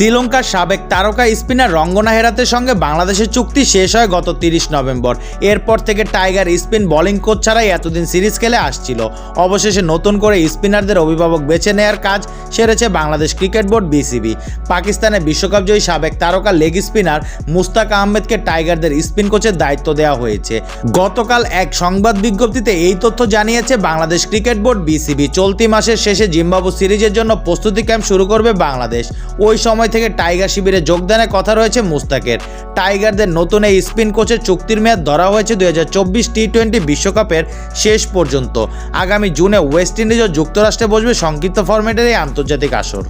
শ্রীলঙ্কার সাবেক তারকা স্পিনার রঙ্গনা হেরাতের সঙ্গে বাংলাদেশের চুক্তি শেষ হয় গত তিরিশ নভেম্বর। এরপর থেকে টাইগার স্পিন বোলিং কোচ ছাড়াই এতদিন সিরিজ খেলে আসছিল। অবশেষে নতুন করে স্পিনারদের অভিভাবক বেছে নেওয়ার কাজ সেরেছে বাংলাদেশ ক্রিকেট বোর্ড বিসিবি। পাকিস্তানে বিশ্বকাপ জয়ী সাবেক তারকা লেগ স্পিনার মুস্তাক আহমেদকে টাইগারদের স্পিন কোচের দায়িত্ব দেওয়া হয়েছে। গতকাল এক সংবাদ বিজ্ঞপ্তিতে এই তথ্য জানিয়েছে বাংলাদেশ ক্রিকেট বোর্ড বিসিবি। চলতি মাসের শেষে জিম্বাবু সিরিজের জন্য প্রস্তুতি ক্যাম্প শুরু করবে বাংলাদেশ। ওই সময় থেকে টাইগার শিবিরে যোগদানের কথা রয়েছে মুস্তাকের। টাইগারদের নতুন এই স্পিন কোচের চুক্তির মেয়াদ ধরা হয়েছে দুই হাজার চব্বিশ টি টোয়েন্টি বিশ্বকাপের শেষ পর্যন্ত। আগামী জুনে ওয়েস্ট ইন্ডিজ ও যুক্তরাষ্ট্রে বসবে সংক্ষিপ্ত ফরম্যাটের এই আন্তর্জাতিক আসর।